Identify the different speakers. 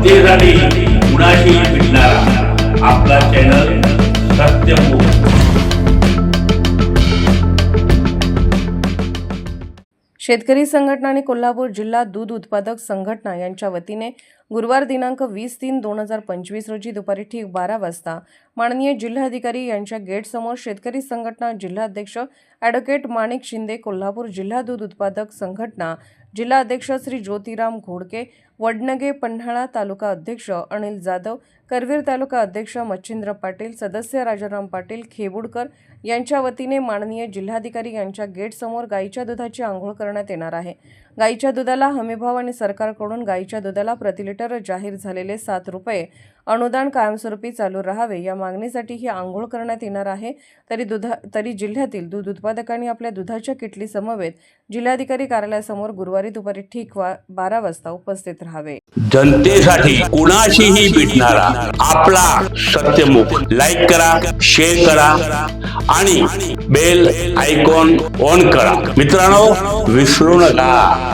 Speaker 1: जनतेसाठी कुणाशी भेटणारा आपला चॅनल सत्यमुख
Speaker 2: शेतकरी संघटना आणि कोल्हापूर जिल्हा दूध उत्पादक संघटना यांच्या वतीने गुरुवार दिनांक वीस तीन दोन हजार पंचवीस रोजी दुपारी ठीक बारा वाजता माननीय जिल्हाधिकारी यांच्या गेटसमोर शेतकरी संघटना जिल्हाध्यक्ष ॲडव्होकेट माणिक शिंदे कोल्हापूर जिल्हा दूध उत्पादक संघटना जिल्हा अध्यक्ष श्री ज्योतिराम घोडके वडनगे पन्हाळा तालुका अध्यक्ष अनिल जाधव करवीर तालुका अध्यक्ष मच्छिंद्र पाटील सदस्य राजाराम पाटील खेबुडकर यांच्या वतीने माननीय जिल्हाधिकारी यांच्या गेटसमोर गाईच्या दुधाची आंघोळ करण्यात येणार आहे. गाईच्या दुधाला हमीभाव आणि सरकारकडून गाईच्या दुधाला प्रति लिटर जाहीर झालेले सात रुपये अनुदान कायमस्वरूपी चालू राहावे या मागणीसाठी ही आंघोळ करण्यात येणार आहे. तरी दुधा तरी जिल्ह्यातील दूध उत्पादकांनी आपल्या दुधाच्या किटली समवेत जिल्हाधिकारी कार्यालयासमोर गुरुवारी दुपारी ठीक वा बारा वाजता उपस्थित राहावे.
Speaker 1: जनतेसाठी कुणाशीही भेटणारा आपला सत्यमुख. लाईक करा शेअर करा आणि बेल आयकॉन ऑन करा. मित्रांनो विसरू नका.